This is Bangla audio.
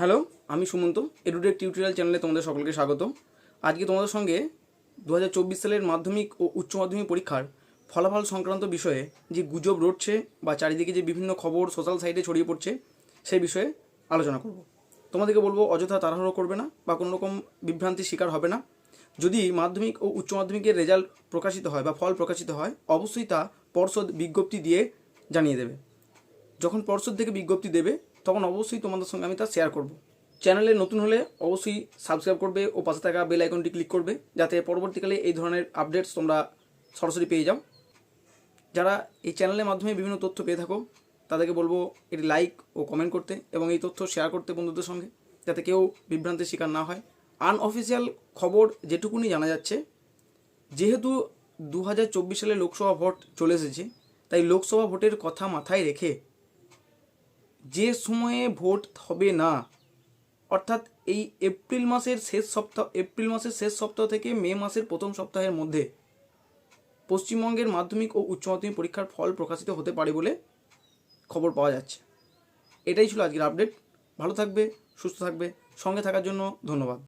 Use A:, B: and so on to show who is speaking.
A: হ্যালো, আমি সুমন্ত এডুটেক টিউটোরিয়াল চ্যানেলে তোমাদের সকলকে স্বাগত আজকে তোমাদের সঙ্গে দু হাজার চব্বিশ সালের মাধ্যমিক ও উচ্চ মাধ্যমিক পরীক্ষার ফলাফল সংক্রান্ত বিষয়ে যে গুজব রটছে বা চারিদিকে যে বিভিন্ন খবর সোশ্যাল সাইটে ছড়িয়ে পড়ছে, সেই বিষয়ে আলোচনা করব। তোমাদেরকে বলব, অযথা তাড়াহুড়ো করবে না বা কোনো রকম বিভ্রান্তির শিকার হবে না। যদি মাধ্যমিক ও উচ্চ মাধ্যমিকের রেজাল্ট প্রকাশিত হয় বা ফল প্রকাশিত হয়, অবশ্যই তা পর্ষদ বিজ্ঞপ্তি দিয়ে জানিয়ে দেবে। যখন পর্ষদ থেকে বিজ্ঞপ্তি দেবে তখন অবশ্যই তোমাদের সঙ্গে আমি তা শেয়ার করব। চ্যানেলে নতুন হলে অবশ্যই সাবস্ক্রাইব করবে ও পাশে থাকা বেল আইকনটি ক্লিক করবে, যাতে পরবর্তীকালে এই ধরনের আপডেটস তোমরা সরাসরি পেয়ে যাও। যারা এই চ্যানেলের মাধ্যমে বিভিন্ন তথ্য পেয়ে থাকো, তাদেরকে বলব এটি লাইক ও কমেন্ট করতে এবং এই তথ্য শেয়ার করতে বন্ধুদের সঙ্গে, যাতে কেউ বিভ্রান্তির শিকার না হয়। আনঅফিসিয়াল খবর যেটুকুনি জানা যাচ্ছে, যেহেতু দু হাজার চব্বিশ সালে লোকসভা ভোট চলে এসেছে, তাই লোকসভা ভোটের কথা মাথায় রেখে যে সময়ে ভোট হবে না। অর্থাৎ এই এপ্রিল মাসের শেষ সপ্তাহ, এপ্রিল মাসের শেষ সপ্তাহ থেকে মে মাসের প্রথম সপ্তাহের মধ্যে পশ্চিমবঙ্গের মাধ্যমিক ও উচ্চ মাধ্যমিক পরীক্ষার ফল প্রকাশিত হতে পারে বলে খবর পাওয়া যাচ্ছে। এটাই ছিল আজকের আপডেট। ভালো থাকবে, সুস্থ থাকবে। সঙ্গে থাকার জন্য ধন্যবাদ।